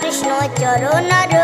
Krishna চরণার